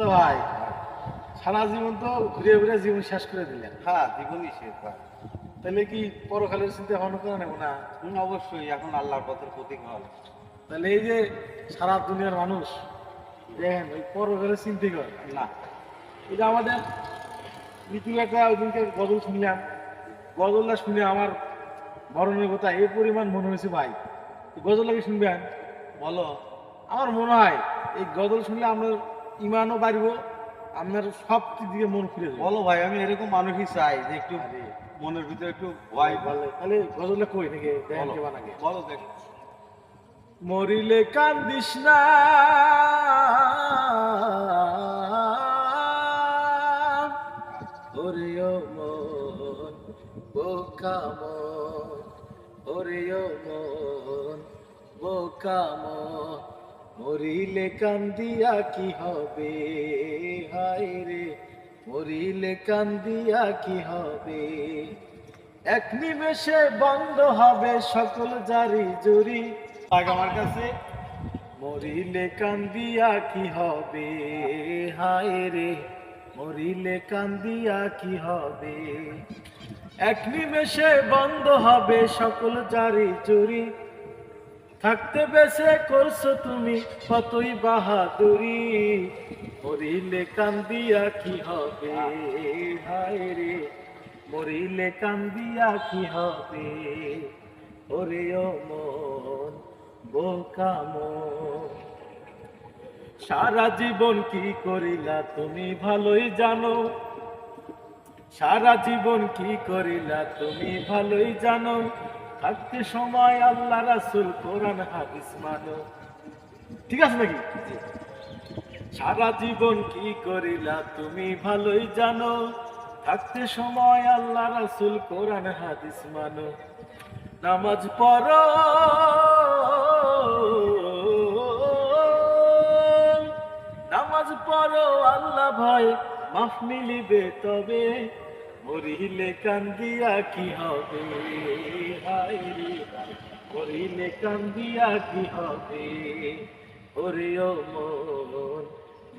তো ভাই সারা জীবন তো ঘুরে ঘুরে জীবন শেষ করে দিলেন। হ্যাঁ জীবনই শেষ ভাই। তাহলে কি পরকালের চিন্তা ভাবনা করে নেব না? অবশ্যই এখন আল্লাহর পথের প্রতীক হল তাহলে এই যে সারা দুনিয়ার মানুষ দেখেন ওই পরকালের চিন্তা করে। না। এটা আমাদের একটা ওই দিনকে গজল শুনলাম। গজলটা শুনে আমার মরণের কথা এই পরিমাণ মনে হয়েছে ভাই। এই গজলটাকে শুনবেন? বলো। আমার মনে হয় এই গজল শুনলে আপনার ইমানও বাড়ব আপনার সব দিক মন ফিরে যাবে। বলো ভাই আমি এরকম মানুষই চাই যে একটু মনের ভিতরে একটু ভয় বলে তাহলে গজলটা কই নাকি? দেখেন বলো কে বানাকে। বলো দেখ। মরিলে কান্দিস না। ওরে ও মন বোকা মন ওরে ও মন বোকা মন। মরিলে কান্দিয়া কি হবে? হায় রে মরিলে কান্দিয়া কি হবে? এক নিমেষে বন্ধ হবে সকল জারি জুরি। আমার কাছে। মরিলে কান্দিয়া কি হবে? হায় রে মরিলে কান্দিয়া কি হবে? এক নিমেষে বন্ধ হবে সকল জারি জুরি। থাকতে বেছে করছ তুমি, কতই বাহাদুরি। মরিলে কান্দিয়া কি হবে? হায় রে, মরিলে কান্দিয়া কি হবে? ওরে ও মন বোকা মন। সারা জীবন কি করিলা তুমি ভালোই জানো। সারা জীবন কি করিলা তুমি ভালোই জানো। থাকতে সময় আল্লাহ রাসুল কোরআন হাদিস মানো। ঠিক আছে নাকি? সারা জীবন কি করিলা তুমি ভালোই জানো। থাকতে সময় আল্লাহ রাসুল কোরআন হাদিস মানো। নামাজ পড়ো। নামাজ পড়ো আল্লাহ ভাই মাফ মিলিবে তবে। মরিলে কান্দিয়া কি হবে? হায় মরিলে কান্দিয়া কি হবে? ওরে ও মন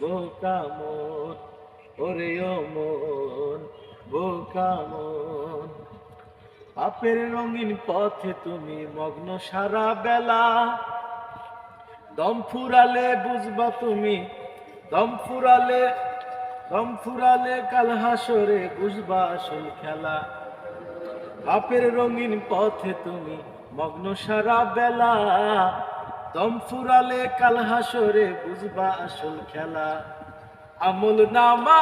বোকা মন ওরে ও মন বোকা মন পাপের রঙিন পথে তুমি মগ্ন সারা বেলা। দম ফুরালে বুঝবা তুমি, দম ফুরালে দম ফুরালে কাল হাসরে বুঝবা আসল খেলা। পাপের রঙিন পথে তুমি মগ্ন সারা বেলা। দম ফুরালে কাল হাসরে বুঝবা আসল খেলা। আমল নামা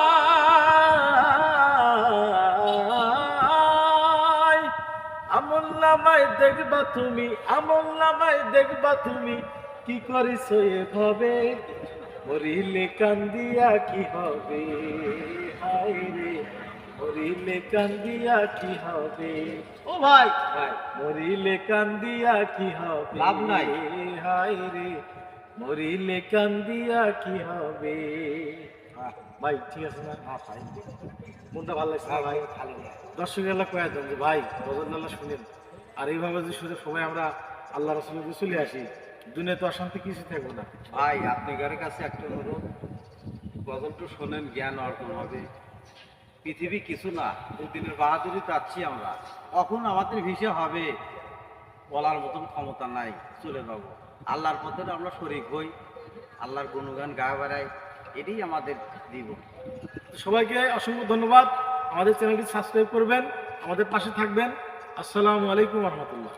আমল নামায় দেখবা তুমি, আমল নামায় দেখবা তুমি, কি করিস এভাবে? মরিলে কান্দিয়া কি হবে? হায় রে মরিলে কান্দিয়া কি হবে? ও ভাই। ভাই মরিলে কান্দিয়া কি হবে? লাভ নাই। হায় রে মরিলে কান্দিয়া কি হবে? হ্যাঁ, ভাই ঠিক আছে না? হ্যাঁ, ভাই। মনটা ভালো লাগছে না ভাই? ভালো না। দর্শক এলা কয়ে দেন যে ভাই গজল শুনেন। আর এইভাবে যদি শুনে সবাই আমরা আল্লাহ রসুলের চলে আসি দুনিয়া তো অশান্তি কিছু থাকব না। ভাই আপনাদের কাছে একটা অনুরোধ? গজলটা শোনেন জ্ঞান অর্জন হবে। পৃথিবী কিছু না দিনের বাহাদুরি চাচ্ছি আমরা। কখন আমাদের ভিসে হবে? বলার মতন ক্ষমতা নাই চলে যাব। আল্লাহর পথে আমরা শরিক হই আল্লাহর গুণগান গা বেড়াই এটাই আমাদের জীবন। তো সবাইকে অসংখ্য ধন্যবাদ। আমাদের চ্যানেলটি সাবস্ক্রাইব করবেন আমাদের পাশে থাকবেন। আসসালামু আলাইকুম রহমতুল্লাহ।